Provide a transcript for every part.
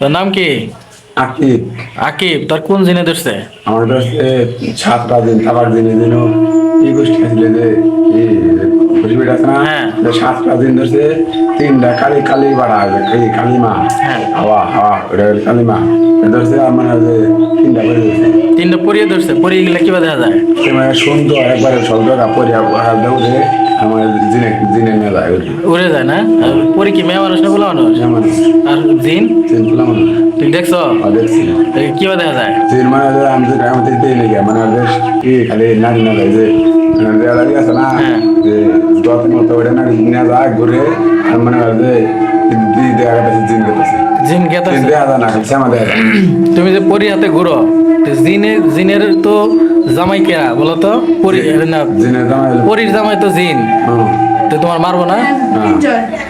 তোর নাম কি? আকিব। আকিব তোর কোন জিনে ধরছে? আমার কাছে সাতটা দিন থাকার দিনে দিন এই গোষ্ঠী আছিল যে পরিবেশ আছে না? হ্যাঁ। সাতটা দিন ধরছে তিনটা কালি কালি বাড়া এই কালিমা হ্যাঁ। হাওয়া হাওয়া ওটা কালিমা ধরছে আমার যে তিনটা করে ধরছে। তিনটা পরিয়ে ধরছে পরিয়ে গেলে কিবা দেখা যায়? সে মানে সুন্দর একবারে শব্দ পরে দৌড়ে আমার জিনে জিনে নিয়ে যায় ওই উড়ে যায় না? আর পরি কি মেয়ে মানুষ না বলে মানুষ? যেমন আর জিন? চিন্তা তুই দেখছ? দেখছি। কিবা দেখা যায়? যে মানে যে আমি যে আমি তো দেই নাকি মানে ওদের কি খালি নারী না যায় যে যে আলাদা আছে না। যে যত মতো ওটা নারী নিয়ে যায় ঘুরে আর মানে ওরা যে দি দেয়া গেছে জিন গেছে। জিন গেতা জিন যায় না শ্যামা দেয়া তুমি যে পরি হাতে ঘুরো জিনের তো জামাই কেরা বলো তো? পরি না পরির জামাই তো জিন। তো তোমার মারবো না।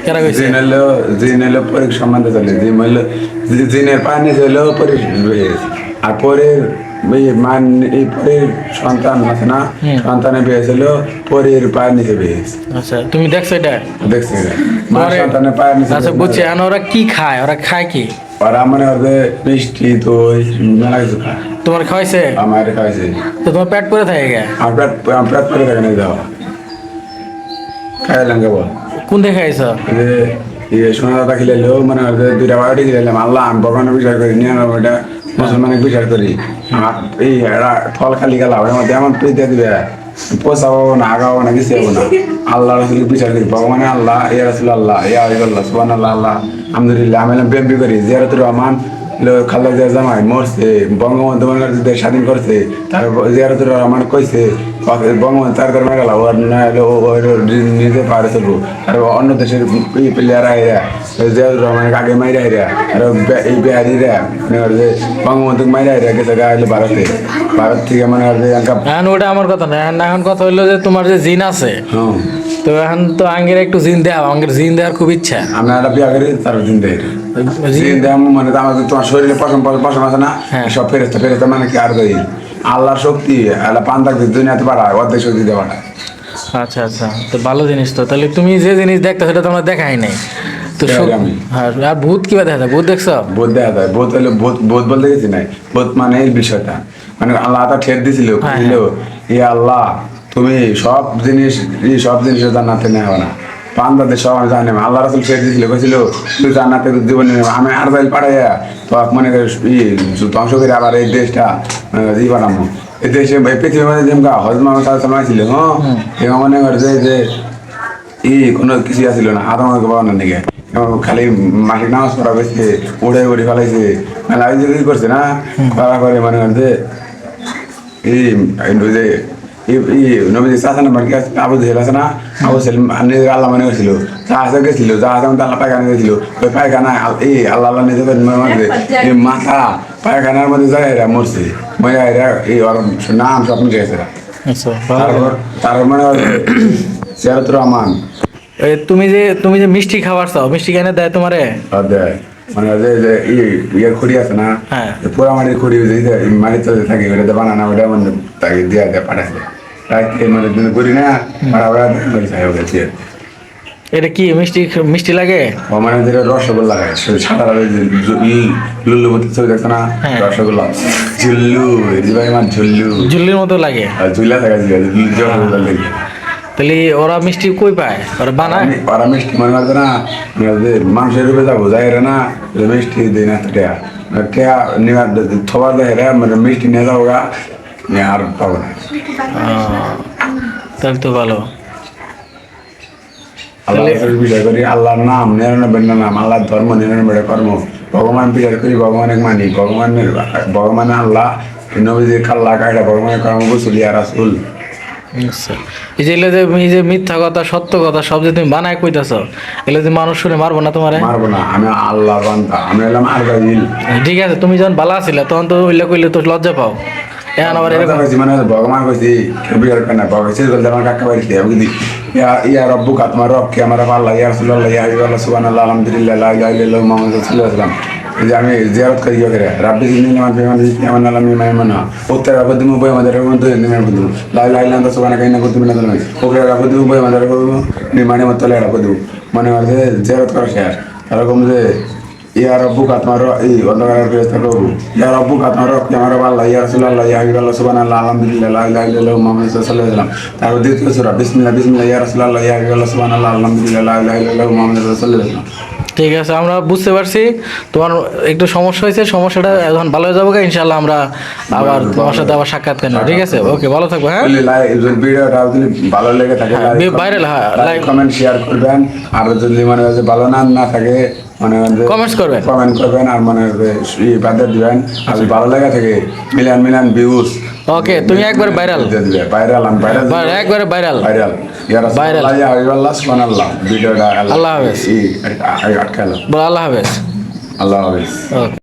কেরা কইছে? জিন হলো জিন হলো পরীর সম্বন্ধে চলে। জিন হলো জিনের পানি হলো পরীর আর পরের মান এই পরের সন্তান আছে না? হুম। সন্তানের বিয়ে ছিল পরের পায়ের নিচে বিয়ে আচ্ছা তুমি দেখছ এটা? দেখছি। সন্তানের পায়ের নিচে আচ্ছা বুঝছি ওরা কি খায়? ওরা খায় কি? ওরা মানে ওদের মিষ্টি দই মেলা কিছু খায়। তোমার খাওয়াইছে? আমার খাইছে তো তোমার পেট পরে থাকে গে? আমার পেট আমার পেট করে থাকে না দেওয়া খাই লাগে বল। কোন দেখে খাইছ? যে ইয়ে সোনা দাদা খিলাইলেও মানে ওদের দুইটা বাড়ি খিলাইলাম। আল্লাহ আমি ভগবানের বিচার করি নিয়ে ওটা মুসলমানের বিচার করি। আমার এই এরা ফল খালি গেলা ওর মধ্যে এমন দিয়ে দিবে পোষাবো না আগাবো না কিছু না। আল্লাহ রসুল বিচার করি। ভগবানে আল্লাহ ইয়া রসুল আল্লাহ ইয়া আল্লাহ সুবান আল্লাহ আল্লাহ। আলহামদুলিল্লাহ, আমি এলাম বিএমপি করি, জিয়ারতুর রহমান খালেদা জামাই, মরছে, বঙ্গবন্ধু বাংলাদেশ দেশ স্বাধীন করছে, তারপর জিয়ারতুর রহমান কইছে বঙ্গবন্ধু তার করে গেল। ওর না হলো নিজে পারে চলবো আর অন্য দেশের প্লেয়ার আইরা জিয়ারুর রহমানের আগে মাইরা আইরা আর এই বিহারিরা মানে যে বঙ্গবন্ধু মাইরা আইরা গেছে গা হলো ভারতে। ভারত থেকে মানে ওর যে এখন ওটা আমার কথা না। এখন কথা হইল যে তোমার যে জিন আছে তো এখন তো আঙ্গের একটু জিন দেওয়া আঙ্গের জিন দেওয়ার খুব ইচ্ছা। আমরা একটা বিয়া করি তার জিন দেয় জিন দিন দেয় মানে তোমার শরীরে পশম পশম আছে না? হ্যাঁ। সব ফেরেস্তা ফেরেস্তা মানে কি আর করি আল্লাহর শক্তি আল্লাহ পান থাকতে দুনিয়াতে পাঠায় অর্ধেক শক্তি দিয়ে পাঠায়। আচ্ছা আচ্ছা তো ভালো জিনিস তো। তাহলে তুমি যে জিনিস দেখতে সেটা তোমরা দেখাই নাই। তো দেখাই সব- আমি। হ্যাঁ আর ভূত কিবা দেখা যায়? ভূত দেখছ? বোধ দেখা যায়। বোধ হলো বোধ বোধ বলতে গেছি নাই। বোধ মানে এই বিষয়টা। মানে আল্লাহ তা ঠের দিছিল দিল আল্লাহ তুমি সব জিনিস সব জিনিস জান্নাতে নেওয়া না। পান্দাদের সব আমি জানি। আল্লাহ রাসুল ঠের দিছিল কইছিল তুই জান্নাতে জীবন আমি আর যাই পাঠাইয়া তো মনে করিস ই ধ্বংস করে আবার এই দেশটা ই বানাবো এই দেশে পৃথিবীর মধ্যে যেমন হজমা সাল ছিল হ্যাঁ? মনে করে যে ই কোনো কিছু আসিল না আদম বানানোর দিকে খালি মাটি নামাজ পড়া গেছে উড়ে উড়ে ফেলাইছে। মেলা করছে না? করা করে মনে করছে এই যে নবী চাষা নাম্বার কি আবু জেহেল আছে না? আবু জেহেল নিজের আল্লাহ মনে গেছিল। আল্লাহ পায়খানা গেছিল। ওই পায়খানা এই আল্লাহ আল্লাহ নিজেদের মধ্যে এই মাথা পায়খানার মধ্যে যায় এরা মরছে মরে এরা এই ওর নাম সব মিটে গেছে এরা। আচ্ছা ভালো। তারপর তারপর মানে রহমান। তুমি যে তুমি যে মিষ্টি খাবার চাও মিষ্টি কেন দেয় তোমারে? দেয়। মানে যে যে ই ইয়ের খড়ি আছে না? হ্যাঁ। পুরা মাটির খড়ি মাটির থাকে ওটা বানানো ওটা মানে তাকে দিয়া দেয় রাখতে মানে করি না খাই এটা কি মিষ্টি মিষ্টি লাগে? মানে যেটা রসগোল্লা সাদা ছবি না? হ্যাঁ। রসগোল্লা। ঝুল্লু রিবাই আমার ঝুল্লু। জুল্লির মতো লাগে? রসগোল্লা তাহলে ওরা মিষ্টি কই পায়? ওরা বানায়? ওরা মিষ্টি মনে না মানুষের রূপে যাব যাই না মিষ্টি দিই না তো টেয়া। টেয়া নেওয়ার থবার দেয় মানে মিষ্টি নিয়ে যাব গা। নিয়ে আর পাবো না। তাহলে তো ভালো। আল্লাহ বিচার করি। আল্লাহর নাম নিরানব্বই নাম আল্লাহর ধর্ম নিরানব্বই কর্ম। ভগবান বিচার করি ভগবানের মানি। ভগবানের ভগবান আল্লাহ কাল্লা কায়দা ভগবানের কর্ম গুসুলি আর রাসুল। আচ্ছা। এই যে এগুলো যে এই যে মিথ্যা কথা সত্য কথা সব যে তুমি বানায় কইতাছ এগুলো যে মানুষ শুনে মারবো না তোমারে? মারবো না। আমি আল্লাহ বান্দা। আমি এলাম আর ঠিক আছে তুমি যখন বালা ছিল তখন তো ওইলা কইলে তো লজ্জা পাও। এখন আবার এরকম মানে ভগবান কইছি বিচার করে না ভগবান শেষ বলতে আমার কাকা বাড়িতে আমি কি ইয়া ইয়া রব্বু কা তোমার রব কে আমার আল্লাহ ইয়া রাসূলুল্লাহ ইয়া হাবিবাল্লাহ সুবহানাল্লাহ আলহামদুলিল্লাহ লা ইলাহা ইল্লাল্লাহ মুহাম্মাদুর রাসূলুল্লাহ যে আমি জিয়ারত করি করে রাব্বি নামান পেমান জিন্নি নামান নালাম মি মাইমানা উত্তর রাবদি মু বই আমাদের মধ্যে নিমান বুদু লা ইলাহা ইল্লাল্লাহ সুবহানাকা ইন্না কুনতু মিনাল জালিমিন ওকে রাবদি মু বই আমাদের নি মানে মত লে রাবদি মানে জিয়ারত করা শেষ। এরকম যে ইয়া রব্বুক আত্মার এই অন্ধকারের ফেরেশতা প্রভু। ইয়া রব্বুক আত্মার রব আমার আল্লাহ ইয়া রাসূলুল্লাহ ইয়া হাবিবাল্লাহ সুবহানাল্লাহ আলহামদুলিল্লাহ লা ইলাহা ইল্লাল্লাহ মুহাম্মাদুর রাসূলুল্লাহ সাল্লাল্লাহু আলাইহি ওয়াসাল্লাম। তারপর দ্বিতীয় সূরা বিসমিল্লাহ বিসমিল্লাহ ইয়া রাসূলুল্লাহ ইয়া হাবিবাল্লাহ সুবহানাল্লাহ আলহামদুলিল্লাহ লা ইলাহা ইল্লাল্লাহ মুহাম্মাদুর রাসূলুল্লাহ। সাল্লাল্লাহু ঠিক আছে আমরা বুঝতে পারছি। তোমার একটু সমস্যা হয়েছে সমস্যাটা এখন ভালো হয়ে যাব ইনশাল্লাহ আমরা আবার তোমার সাথে আবার সাক্ষাৎ করব ঠিক আছে? ওকে ভালো থাকব হ্যাঁ? ভিডিওটা যদি ভালো লেগে থাকে হ্যাঁ, হ্যাঁ, like- কমেন্ট শেয়ার করবেন। আর যদি মনে হয় ভালো না না থাকে মনে করবেন। কমেন্ট করবেন আর মনে যে ই বাদে দিবেন। আর ভালো লেগে থাকে মিলান মিলান ভিউজ ওকে তুমি একবার ভাইরাল ভাইরাল আমি ভাইরাল একবারে ভাইরাল ভাইরাল ইয়া Viral. রাসূলুল্লাহ ইয়া হাবিবাল্লাহ সুবহানাল্লাহ। ভিডিওটা আল্লাহ হাফেজ। আটকালো। আল্লাহ হাফেজ। আল্লাহ হাফেজ।